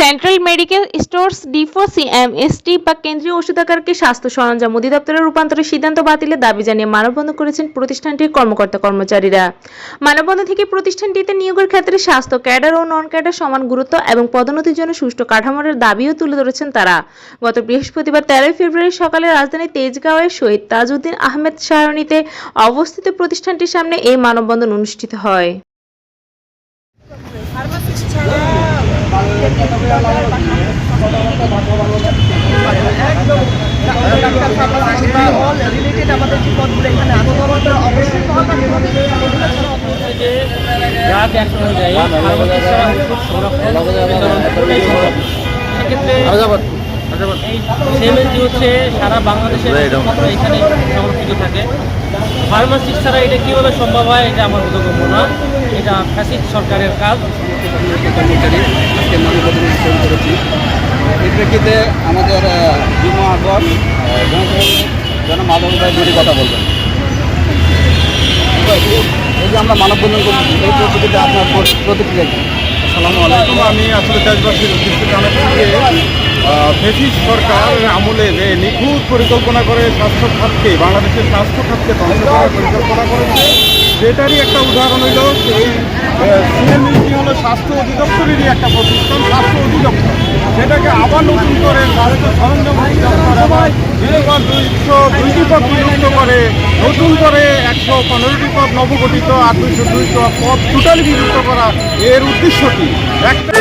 Central medical stores depot CMSD বা কেন্দ্রীয় ওষুধাগারকে স্বাস্থ্য সরঞ্জাম অধিদপ্তরে রূপান্তরের সিদ্ধান্ত বাতিলের দাবি জানিয়ে মানববন্ধন করেছেন প্রতিষ্ঠানটির কর্মকর্তা কর্মচারীরা। মানববন্ধন থেকে প্রতিষ্ঠানটিতে নিয়োগের ক্ষেত্রে স্বাস্থ্য ক্যাডার ও নন ক্যাডার সমান গুরুত্ব এবং পদোন্নতির জন্য সুষ্ঠু কাঠামোর দাবিও তুলে ধরেছেন তারা। গত বৃহস্পতিবার তেরোই ফেব্রুয়ারি সকালে রাজধানীর তেজগাঁওয়ের শহীদ তাজউদ্দিন আহমেদ সারণীতে অবস্থিত প্রতিষ্ঠানটির সামনে এই মানববন্ধন অনুষ্ঠিত হয়। রিলেটেড আমাদের যে পদগুলো এখানে আছে অবশ্যই। সেক্ষেত্রে হচ্ছে সারা বাংলাদেশের এখানে সংরক্ষিত থাকে। ফার্মাসিস্ট ছাড়া এটা কীভাবে সম্ভব হয় এটা আমার বোধগম্য না। এটা ফ্যাসিস্ট সরকারের কাজ। আজকে মানববন্ধন করেছি এই প্রেক্ষিতে আমাদের যুব আগর যেন মাধব ভাই দুটি কথা বলবেন। এই যে আমরা মানববন্ধন করছি, এই পরিস্থিতিতে আপনার প্র- প্রতিক্রিয়া কি? আমি আসলে দেশবাসীর উদ্দেশ্যে যে ফেসিস সরকার আমলে যে নিখুঁত পরিকল্পনা করে স্বাস্থ্য খাতকে বাংলাদেশের স্বাস্থ্য খাতকে ধ্বংস করার পরিকল্পনা করেছে, সেটারই একটা উদাহরণ হইল হলো স্বাস্থ্য অধিদপ্তরেরই একটা প্রতিষ্ঠান, স্বাস্থ্য অধিদপ্তর। সেটাকে আবার নতুন করে স্বাস্থ্য সরঞ্জাম দুইশো করে নতুন করে একশো পনেরোটি পদ নবগঠিত আর দুইশো দুইশো পদ টোটালি বিযুক্ত করা এর উদ্দেশ্যটি একটা